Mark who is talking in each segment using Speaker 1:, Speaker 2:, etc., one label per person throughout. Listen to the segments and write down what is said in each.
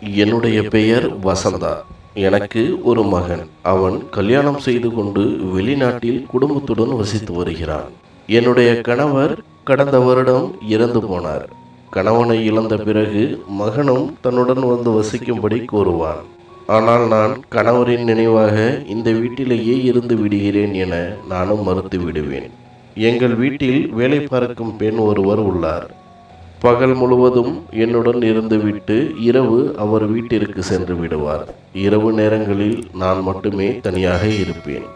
Speaker 1: என்னுடைய பெயர் வசந்தா. எனக்கு ஒரு மகன். அவன் கல்யாணம் செய்து கொண்டு வெளிநாட்டில் குடும்பத்துடன் வசித்து வருகிறான். என்னுடைய கணவர் கடந்த வருடம் இறந்து போனார். கணவனை இழந்த பிறகு மகனும் தன்னுடன் வந்து வசிக்கும்படி கூறுவான். ஆனால் நான் கணவரின் நினைவாக இந்த வீட்டிலேயே இருந்து விடுகிறேன் என நானும் மறுத்து விடுவேன். எங்கள் வீட்டில் வேலை பார்க்கும் பெண் ஒருவர் உள்ளார். பகல் முழுவதும் என்னுடன் இருந்துவிட்டு இரவு அவர் வீட்டிற்கு சென்று விடுவார். இரவு நேரங்களில் நான் மட்டுமே தனியாக இருப்பேன்.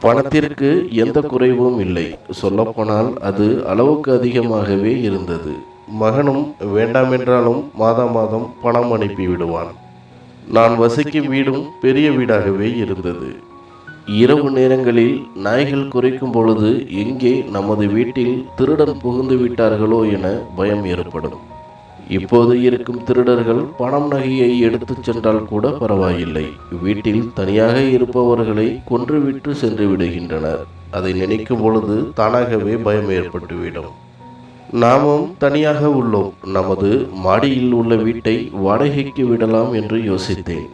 Speaker 1: பணத்திற்கு எந்த குறைவும் இல்லை. சொல்லப்போனால் அது அளவுக்கு அதிகமாகவே இருந்தது. மகனும் வேண்டாமென்றாலும் மாதம் மாதம் பணம் அனுப்பி விடுவான் நான் வசிக்கும் வீடும் பெரிய வீடாகவே இருந்தது. இரவு நேரங்களில் நாய்கள் குறைக்கும் பொழுது எங்கே நமது வீட்டில் திருடன் புகுந்து விட்டார்களோ என பயம் ஏற்படும். இப்போது இருக்கும் திருடர்கள் பணம் நகையை எடுத்துச் சென்றால் கூட பரவாயில்லை. வீட்டில் தனியாக இருப்பவர்களை கொன்றுவிட்டு சென்று விடுகின்றனர். அதை நினைக்கும் பொழுது தானாகவே பயம் ஏற்பட்டுவிடும். நாமும் தனியாக உள்ளோம். நமது மாடியில் உள்ள வீட்டை வாடகைக்கு விடலாம் என்று யோசித்தேன்.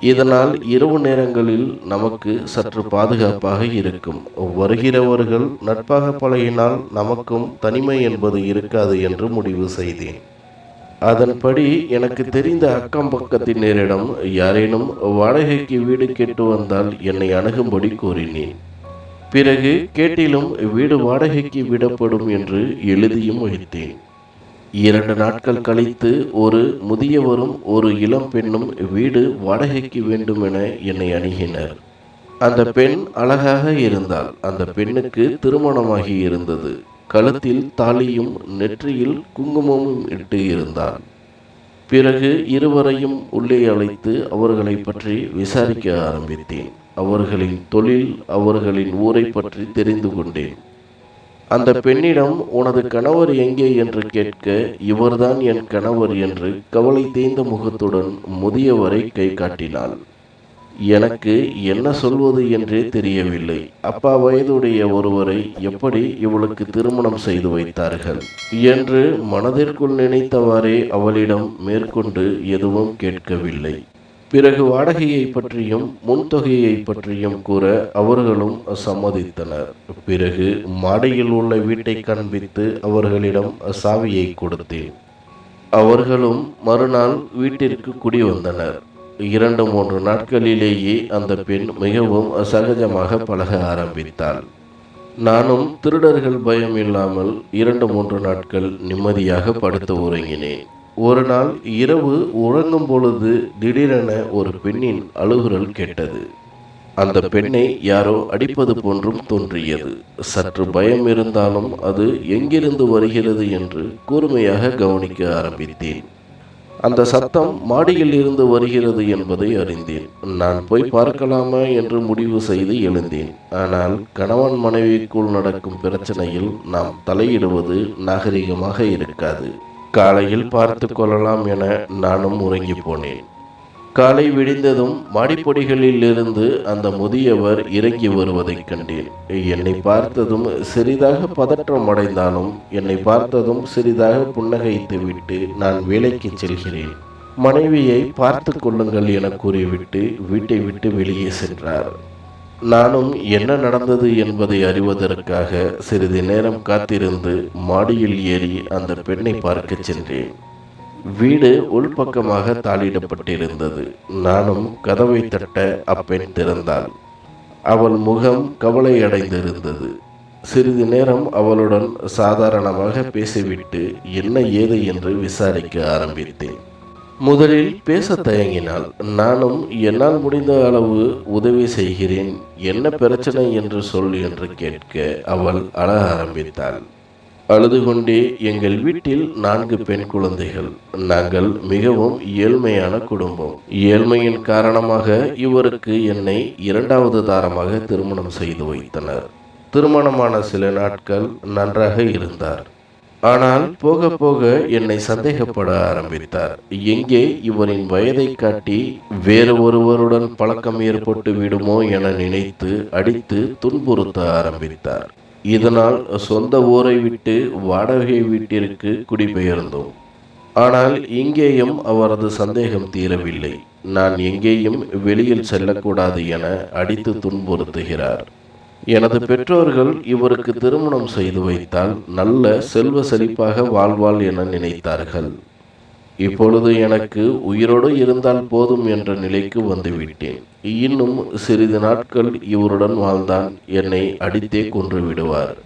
Speaker 1: இதனால் இரவு நேரங்களில் நமக்கு சற்று பாதுகாப்பாக இருக்கும். வருகிறவர்கள் நட்பாக பழகினால் நமக்கும் தனிமை என்பது இருக்காது என்று முடிவு செய்தேன். அதன்படி எனக்கு தெரிந்த அக்கம் பக்கத்தினரிடம் யாரேனும் வாடகைக்கு வீடு கேட்டு வந்தால் என்னை அணுகும்படி கூறினேன். பிறகு கேட்டிலும் வீடு வாடகைக்கு விடப்படும் என்று எழுதியும் வைத்தேன். இரண்டு நாட்கள் கழித்து ஒரு முதியவரும் ஒரு இளம் பெண்ணும் வீடு வாடகைக்கு வேண்டும் என என்னை அணுகினர். அந்த பெண் அழகாக இருந்தால் அந்த பெண்ணுக்கு திருமணமாகி இருந்தது. கழுத்தில் தாலியும் நெற்றியில் குங்குமமும் இட்டு இருந்தாள். பிறகு இருவரையும் உள்ளே அழைத்து அவர்களை பற்றி விசாரிக்க ஆரம்பித்தேன். அவர்களின் தொழில் அவர்களின் ஊரை பற்றி தெரிந்து கொண்டேன். அந்த பெண்ணிடம் உனது கணவர் எங்கே? என்று கேட்க இவர்தான் என் கணவர் என்று கவலை தேய்ந்த முகத்துடன் முதியவரை கை காட்டினாள். எனக்கு என்ன சொல்வது? என்றே தெரியவில்லை. அப்பா வயதுடைய ஒருவரை எப்படி இவளுக்கு திருமணம் செய்து வைத்தார்கள்? என்று மனதிற்குள் நினைத்தவாறே அவளிடம் மேற்கொண்டு எதுவும் கேட்கவில்லை. பிறகு வாடகையை பற்றியும் முன்தொகையை பற்றியும் கூற அவர்களும் சம்மதித்தனர். பிறகு மாடியில் உள்ள வீட்டை காண்பித்து அவர்களிடம் சாவியை கொடுத்தேன். அவர்களும் மறுநாள் வீட்டிற்கு குடி வந்தனர் இரண்டு மூன்று நாட்களிலேயே அந்த பெண் மிகவும் சகஜமாக பழக ஆரம்பித்தாள். நானும் திருடர்கள் பயம் இல்லாமல் இரண்டு மூன்று நாட்கள் நிம்மதியாக படுத்து உறங்கினேன். ஒரு நாள் இரவு உறங்கும் பொழுது திடீரென ஒரு பெண்ணின் அழுகுரல் கேட்டது. அந்த பெண்ணை யாரோ அடிப்பது போன்றும் தோன்றியது. சற்று பயம் இருந்தாலும் அது எங்கிருந்து வருகிறது என்று கூர்மையாக கவனிக்க ஆரம்பித்தேன். அந்த சத்தம் மாடியில் இருந்து வருகிறது என்பதை அறிந்தேன். நான் போய் பார்க்கலாமா என்று முடிவு செய்து எழுந்தேன். ஆனால் கணவன் மனைவிக்குள் நடக்கும் பிரச்சனையில் நாம் தலையிடுவது நாகரிகமாக இருக்காது. காலையில் பார்த்து கொள்ளலாம் என நானும் உறங்கி போனேன். காலை விடிந்ததும் மாடிப்படிகளில் இருந்து அந்த முதியவர் இறங்கி வருவதைக் கண்டேன். என்னை பார்த்ததும் சிறிதாக பதற்றம் அடைந்தாலும் என்னை பார்த்ததும் சிறிதாக புன்னகைத்து விட்டு நான் வேலைக்கு செல்கிறேன். மனைவியை பார்த்து கொள்ளுங்கள் என கூறிவிட்டு வீட்டை விட்டு வெளியே சென்றார். நானும் என்ன நடந்தது என்பதை அறிவதற்காக சிறிது நேரம் காத்திருந்து மாடியில் ஏறி அந்த பெண்ணை பார்க்கச் சென்றேன். வீடு உள்பக்கமாக தாளிடப்பட்டிருந்தது. நானும் கதவை தட்ட அப்பெண் திறந்தாள். அவள் முகம் கவலை அடைந்திருந்தது. சிறிது நேரம் அவளுடன் சாதாரணமாக பேசிவிட்டு என்ன ஏது? என்று விசாரிக்க ஆரம்பித்தேன். முதலில் பேச தயங்கினாள். நானும் என்னால் முடிந்த அளவு உதவி செய்கிறேன். என்ன பிரச்சனை என்று சொல் என்று கேட்க அவள் அழ ஆரம்பித்தாள். அழுது கொண்டே எங்கள் வீட்டில் நான்கு பெண் குழந்தைகள். நாங்கள் மிகவும் ஏழ்மையான குடும்பம். ஏழ்மையின் காரணமாக இவருக்கு என்னை இரண்டாவது தாரமாக திருமணம் செய்து வைத்தனர். திருமணமான சில நாட்கள் நன்றாக இருந்தார். ஆனால் போக போக என்னை சந்தேகப்பட ஆரம்பித்தார். எங்கே இவரின் வயதை காட்டி வேறு ஒருவருடன் பழக்கம் ஏற்பட்டு விடுமோ என நினைத்து அடித்து துன்புறுத்த ஆரம்பித்தார். இதனால் சொந்த ஊரை விட்டு வாடகை வீட்டிற்கு குடிபெயர்ந்தோம். ஆனால் இங்கேயும் அவரது சந்தேகம் தீரவில்லை. நான் எங்கேயும் வெளியில் செல்லக்கூடாது என அடித்து துன்புறுத்துகிறார். எனது பெற்றோர்கள் இவருக்கு திருமணம் செய்து வைத்தால் நல்ல செல்வ செழிப்பாக வாழ்வாள் என நினைத்தார்கள். இப்பொழுது எனக்கு உயிரோடு இருந்தால் போதும் என்ற நிலைக்கு வந்துவிட்டேன். இன்னும் சிறிது நாட்கள் இவருடன் வாழ்ந்தான் என்னை அடித்தே கொன்று விடுவார்.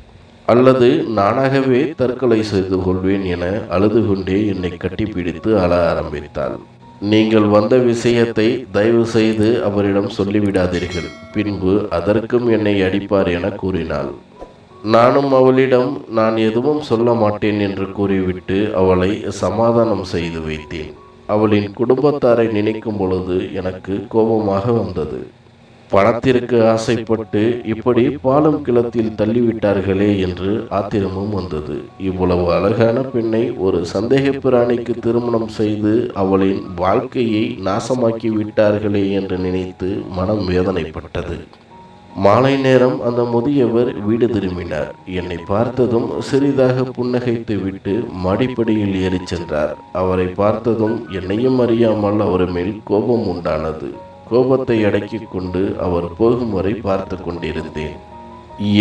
Speaker 1: அல்லது நானாகவே தற்கொலை செய்து கொள்வேன் என அழுது கொண்டே என்னை கட்டிப்பிடித்து அழ ஆரம்பித்தாள். நீங்கள் வந்த விஷயத்தை தயவு செய்து அவரிடம் சொல்லிவிடாதீர்கள். பின்பு அதற்கும் என்னை அடிப்பார் என கூறினாள். நானும் அவளிடம் நான் எதுவும் சொல்ல மாட்டேன் என்று கூறிவிட்டு அவளை சமாதானம் செய்து வைத்தேன். அவளின் குடும்பத்தாரை நினைக்கும் பொழுது எனக்கு கோபமாக வந்தது. பணத்திற்கு ஆசைப்பட்டு இப்படி பாலம் கிளத்தில் தள்ளிவிட்டார்களே என்று ஆத்திரமும் வந்தது. இவ்வளவு அழகான பெண்ணை ஒரு சந்தேக பிராணிக்கு திருமணம் செய்து அவளின் வாழ்க்கையை நாசமாக்கி விட்டார்களே என்று நினைத்து மனம் வேதனைப்பட்டது. மாலை நேரம் அந்த முதியவர் வீடு திரும்பினார். என்னை பார்த்ததும் சிறிதாக புன்னகைத்து விட்டு மடிப்படியில் ஏறிச் சென்றார். அவரை பார்த்ததும் என்னையும் அறியாமல் அவர் மேல் கோபம் உண்டானது. கோபத்தை அடக்கிக் கொண்டு அவர் போகும் வரை பார்த்து கொண்டிருந்தேன்.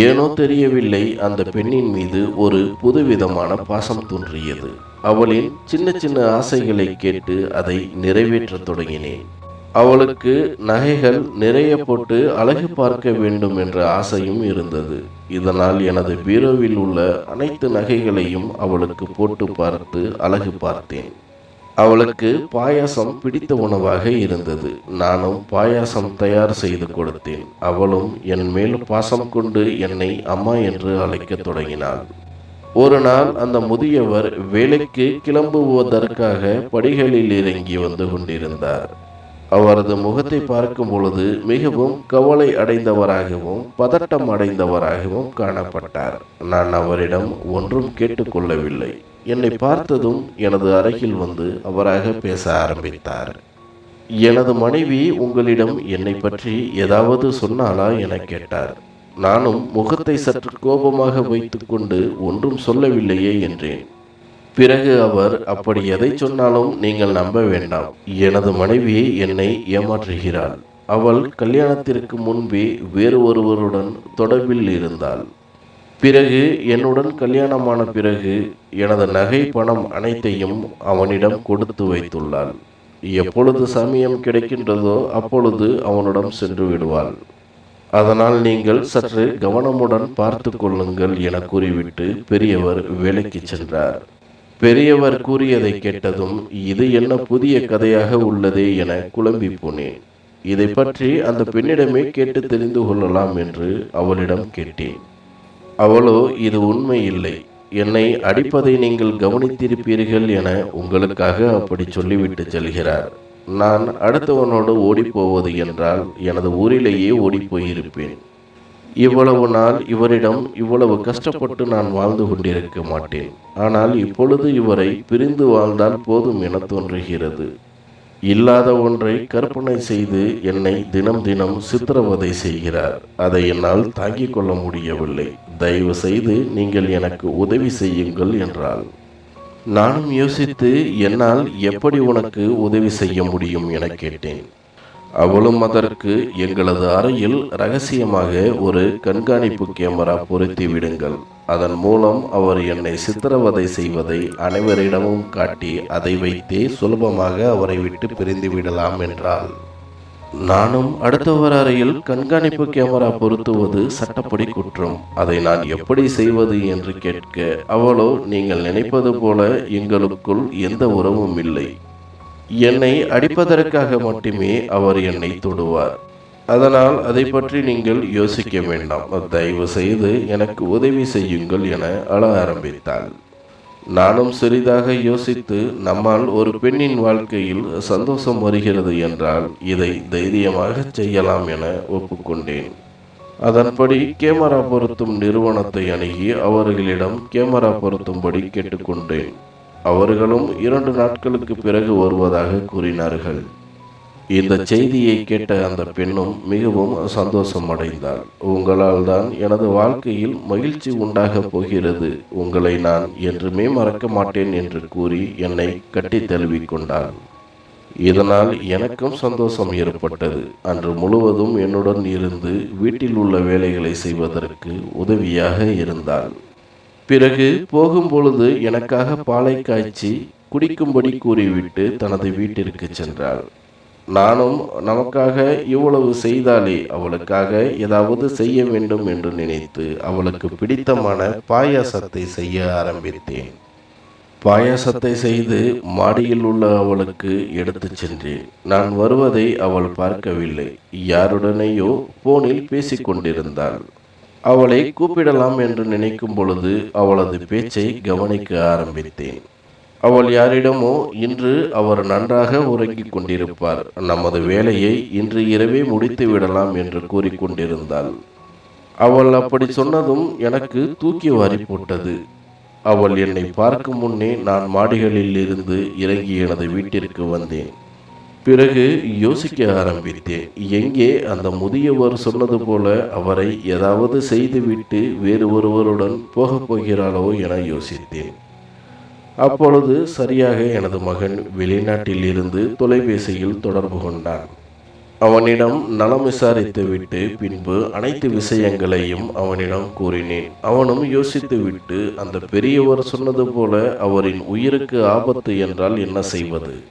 Speaker 1: ஏனோ தெரியவில்லை அந்த பெண்ணின் மீது ஒரு புதுவிதமான பாசம் தோன்றியது. அவளின் சின்ன சின்ன ஆசைகளை கேட்டு அதை நிறைவேற்றத் தொடங்கினேன். அவளுக்கு நகைகள் நிறைய போட்டு அழகு பார்க்க வேண்டும் என்ற ஆசையும் இருந்தது. இதனால் எனது பீரோவில் உள்ள அனைத்து நகைகளையும் அவளுக்கு போட்டு பார்த்து அழகு பார்த்தேன். அவளுக்கு பாயாசம் பிடித்த உணவாக இருந்தது. நானும் பாயாசம் தயார் செய்து கொடுத்தேன். அவளும் என் மேல் பாசம் கொண்டு என்னை அம்மா என்று அழைக்கத் தொடங்கினாள். ஒரு நாள் அந்த முதியவர் வேலைக்கு கிளம்புவதற்காக படிகளில் இறங்கி வந்து கொண்டிருந்தார். அவரது முகத்தை பார்க்கும் பொழுது மிகவும் கவலை அடைந்தவராகவும் பதட்டம் அடைந்தவராகவும் காணப்பட்டார். நான் அவரிடம் ஒன்றும் கேட்டுக்கொள்ளவில்லை. என்னை பார்த்ததும் எனது அருகில் வந்து அவராக பேச ஆரம்பித்தார். எனது மனைவி உங்களிடம் என்னை பற்றி ஏதாவது சொன்னாளா? என கேட்டார். நானும் முகத்தை சற்று கோபமாக வைத்துக்கொண்டு ஒன்றும் சொல்லவில்லையே என்றேன். பிறகு அவர் அப்படி எதை சொன்னாலும் நீங்கள் நம்ப வேண்டாம். எனது மனைவி என்னை ஏமாற்றுகிறாள். அவள் கல்யாணத்திற்கு முன்பே வேறு ஒருவருடன் தொடர்பில் இருந்தாள். பிறகு என்னுடன் கல்யாணமான பிறகு எனது நகை பணம் அனைத்தையும் அவனிடம் கொடுத்து வைத்துள்ளாள் எப்பொழுது சமயம் கிடைக்கின்றதோ அப்பொழுது அவனிடம் சென்று விடுவாள். அதனால் நீங்கள் சற்று கவனமுடன் பார்த்து கொள்ளுங்கள் என கூறிவிட்டு பெரியவர் வேலைக்கு சென்றார். பெரியவர் கூறியதை கேட்டதும் இது என்ன புதிய கதையாக உள்ளதே என குழம்பி போனேன். இதை பற்றி அந்த பெண்ணிடமே கேட்டு தெரிந்து கொள்ளலாம் என்று அவளிடம் கேட்டேன். அவளோ இது உண்மை இல்லை என்னை அடிப்பதை நீங்கள் கவனித்திருப்பீர்கள் என உங்களுக்காக அப்படி சொல்லிவிட்டு செல்கிறார். நான் அடுத்தவனோடு ஓடிப்போவது என்றால் எனது ஊரிலேயே ஓடிப்போயிருப்பேன். இவ்வளவு நாள் இவரிடம் இவ்வளவு கஷ்டப்பட்டு நான் வாழ்ந்து கொண்டிருக்க மாட்டேன். ஆனால் இப்பொழுது இவரை பிரிந்து வாழ்ந்தால் போதும் என தோன்றுகிறது. இல்லாத ஒன்றை கற்பனை செய்து என்னை தினம் தினம் சித்திரவதை செய்கிறார். அதை என்னால் தாங்கிக் கொள்ள முடியவில்லை. தயவு செய்து நீங்கள் எனக்கு உதவி செய்யுங்கள் என்றாள். நானும் யோசித்து என்னால் எப்படி உனக்கு உதவி செய்ய முடியும்? என கேட்டேன். அவளும் அதற்கு எங்களது அறையில் ரகசியமாக ஒரு கண்காணிப்பு கேமரா பொருத்தி விடுங்கள். அதன் மூலம் அவர் என்னை சித்திரவதை செய்வதை அனைவரிடமும் காட்டி அதை வைத்தே சுலபமாக அவரை விட்டு பிரிந்து விடலாம் என்றாள். நானும் அடுத்தவர் அறையில் கண்காணிப்பு கேமரா பொருத்துவது சட்டப்படி குற்றம். அதை நான் எப்படி செய்வது என்று கேட்க அவளோ நீங்கள் நினைப்பது போல எங்களுக்குள் எந்த உறவும் இல்லை. என்னை அடிப்பதற்காக மட்டுமே அவர் என்னை தொடுவார். அதனால் அதை பற்றி நீங்கள் யோசிக்க வேண்டாம். தயவு செய்து எனக்கு உதவி செய்யுங்கள் என அழ ஆரம்பித்தாள். நானும் சிறிதாக யோசித்து நம்மால் ஒரு பெண்ணின் வாழ்க்கையில் சந்தோஷம் வருகிறது என்றால் இதை தைரியமாக செய்யலாம் என ஒப்புக்கொண்டேன். அதன்படி கேமரா பொருத்தும் நிறுவனத்தை அணுகி அவர்களிடம் கேமரா பொருத்தும்படி கேட்டுக்கொண்டேன். அவர்களும் இரண்டு நாட்களுக்கு பிறகு வருவதாக கூறினார்கள். இந்த செய்தியை கேட்ட அந்த பெண்ணும் மிகவும் சந்தோஷம் அடைந்தாள் உங்களால் தான் எனது வாழ்க்கையில் மகிழ்ச்சி உண்டாக போகிறது. உங்களை நான் என்றுமே மறக்க மாட்டேன் என்று கூறி என்னை கட்டி தழுவிக்கொண்டாள். இதனால் எனக்கும் சந்தோஷம் ஏற்பட்டது. அன்று முழுவதும் என்னுடன் இருந்து வீட்டில் உள்ள வேலைகளை செய்வதற்கு உதவியாக இருந்தாள். பிறகு போகும்பொழுது எனக்காக பாலை காய்ச்சி குடிக்கும்படி கூறிவிட்டு தனது வீட்டிற்கு சென்றாள். நானும் நமக்காக இவ்வளவு செய்தாலே அவளுக்காக ஏதாவது செய்ய வேண்டும் என்று நினைத்து அவளுக்கு பிடித்தமான பாயாசத்தை செய்ய ஆரம்பித்தேன். பாயாசத்தை செய்து மாடியில் உள்ள அவளுக்கு எடுத்து சென்றேன் நான் வருவதை அவள் பார்க்கவில்லை. யாருடனேயோ போனில் பேசிக் கொண்டிருந்தாள். அவளை கூப்பிடலாம் என்று நினைக்கும் பொழுது அவளது பேச்சை கவனிக்க ஆரம்பித்தேன். அவள் யாரிடமோ இன்று அவர் நன்றாக உறங்கிக் கொண்டிருப்பார். நமது வேலையை இன்று இரவே முடித்து விடலாம் என்று கூறிக்கொண்டிருந்தாள். அவள் அப்படி சொன்னதும் எனக்கு தூக்கி வாரி போட்டது. அவள் என்னை பார்க்கும் முன்னே நான் மாடிகளில் இருந்து இறங்கி எனது வீட்டிற்கு வந்தேன். பிறகு யோசிக்க ஆரம்பித்தேன் எங்கே அந்த முதியவர் சொன்னது போல அவரை ஏதாவது செய்துவிட்டு வேறு ஒருவருடன் போகப் போகிறாளோ என யோசித்தேன். அப்பொழுது சரியாக எனது மகன் வெளிநாட்டில் இருந்து தொலைபேசியில் தொடர்பு கொண்டான். அவனிடம் நலம் விசாரித்துவிட்டு பின்பு அனைத்து விஷயங்களையும் அவனிடம் கூறினேன். அவனும் யோசித்துவிட்டு அந்த பெரியவர் சொன்னது போல அவரின் உயிருக்கு ஆபத்து என்றால் என்ன செய்வது?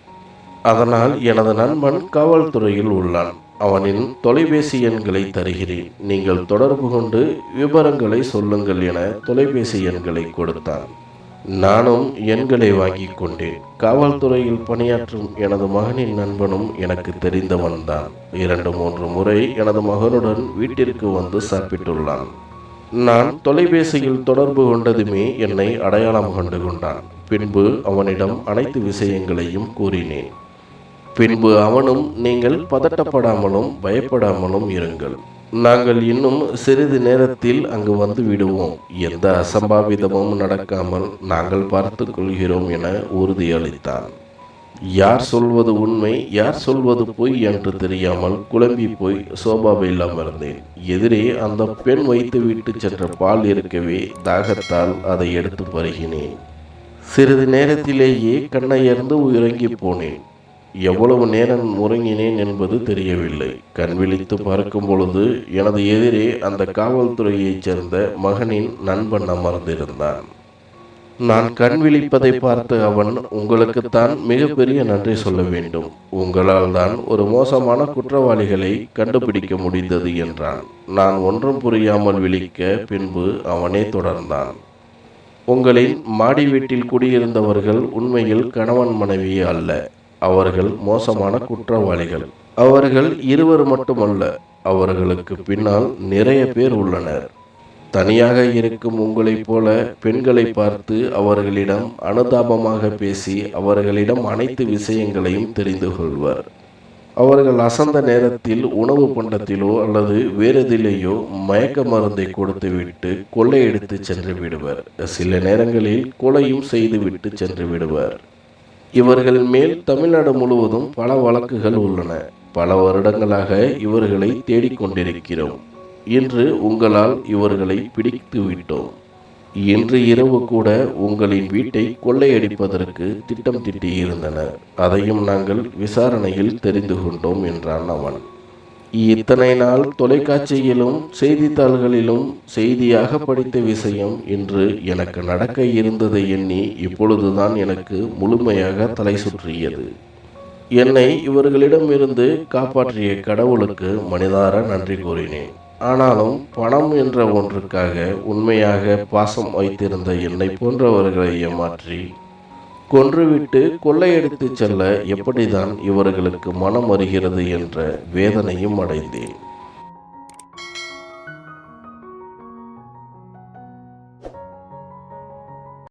Speaker 1: அதனால் எனது நண்பன் காவல்துறையில் உள்ளான். அவனின் தொலைபேசி எண்களை தருகிறேன். நீங்கள் தொடர்பு கொண்டு விவரங்களை சொல்லுங்கள் என தொலைபேசி எண்களை கொடுத்தான். நானும் எண்களை வாங்கிக் கொண்டேன் காவல்துறையில் பணியாற்றும் எனது மகனின் நண்பனும் எனக்கு தெரிந்தவன்தான். இரண்டு மூன்று முறை எனது மகனுடன் வீட்டிற்கு வந்து சாப்பிட்டுள்ளான். நான் தொலைபேசியில் தொடர்பு கொண்டதுமே என்னை அடையாளம் கண்டு கொண்டான் பின்பு அவனிடம் அனைத்து விஷயங்களையும் கூறினேன். பின்பு அவனும் நீங்கள் பதட்டப்படாமலும் பயப்படாமலும் இருங்கள். நாங்கள் இன்னும் சிறிது நேரத்தில் அங்கு வந்து விடுவோம். எந்த அசம்பாவிதமும் நடக்காமல் நாங்கள் பார்த்து கொள்கிறோம் என உறுதியளித்தான். யார் சொல்வது உண்மை யார் சொல்வது பொய் என்று தெரியாமல் குழம்பி போய் சோபாவில் அமர்ந்தேன். எதிரே அந்த பெண் வைத்து விட்டு சென்ற பால் இருக்கவே தாகத்தால் அதை எடுத்து பருகினேன். சிறிது நேரத்திலேயே கண்ணையர்ந்து உறங்கி போனேன். எவ்வளவு நேரம் உறங்கினேன் என்பது தெரியவில்லை. கண் விழித்து பார்க்கும் பொழுது எனது எதிரே அந்த காவல்துறையைச் சேர்ந்த மகனின் நண்பன் அமர்ந்திருந்தான். நான் கண் விழிப்பதை பார்த்து அவன் உங்களுக்குத்தான் மிகப்பெரிய நன்றி சொல்ல வேண்டும். உங்களால் தான் ஒரு மோசமான குற்றவாளிகளை கண்டுபிடிக்க முடிந்தது என்றான். நான் ஒன்றும் புரியாமல் விழிக்க பின்பு அவனே தொடர்ந்தான். உங்களின் மாடி வீட்டில் குடியிருந்தவர்கள் உண்மையில் கணவன் மனைவி அல்ல. அவர்கள் மோசமான குற்றவாளிகள். அவர்கள் இருவர் மட்டுமல்ல அவர்களுக்கு பின்னால் நிறைய பேர் உள்ளனர். தனியாக இருக்கும் உங்களைப் போல பெண்களை பார்த்து அவர்களிடம் அனுதாபமாக பேசி அவர்களிடம் அனைத்து விஷயங்களையும் தெரிந்து கொள்வர். அவர்கள் அசந்த நேரத்தில் உணவு பண்டத்திலோ அல்லது வேறெதிலேயோ மயக்க மருந்தை கொடுத்துவிட்டு கொள்ளையடித்து சென்று விடுவர். சில நேரங்களில் கொலையும் செய்துவிட்டு சென்று விடுவர். இவர்கள் மேல் தமிழ்நாடு முழுவதும் பல வழக்குகள் உள்ளன. பல வருடங்களாக இவர்களை தேடிக்கொண்டிருக்கிறோம். இன்று உங்களால் இவர்களை பிடித்து விட்டோம். இன்று இரவு கூட உங்களின் வீட்டை கொள்ளையடிப்பதற்கு திட்டம் திட்டியிருந்தனர். அதையும் நாங்கள் விசாரணையில் தெரிந்து கொண்டோம் என்றான் அவன். இத்தனை நாள் தொலைக்காட்சியிலும் செய்தித்தாள்களிலும் செய்தியாக படித்த விஷயம் இன்று எனக்கு நடக்க இருந்ததை எண்ணி இப்பொழுதுதான் எனக்கு முழுமையாக தலை சுற்றியது. என்னை இவர்களிடமிருந்து காப்பாற்றிய கடவுளுக்கு மனிதார நன்றி கூறினேன். ஆனாலும் பணம் என்ற ஒன்றுக்காக உண்மையாக பாசம் வைத்திருந்த என்னை போன்றவர்களை ஏமாற்றி கொன்றுவிட்டு கொள்ளையடித்து செல்ல எப்படிதான் இவர்களுக்கு மனம் வருகிறது என்ற வேதனையும் அடைந்தேன்.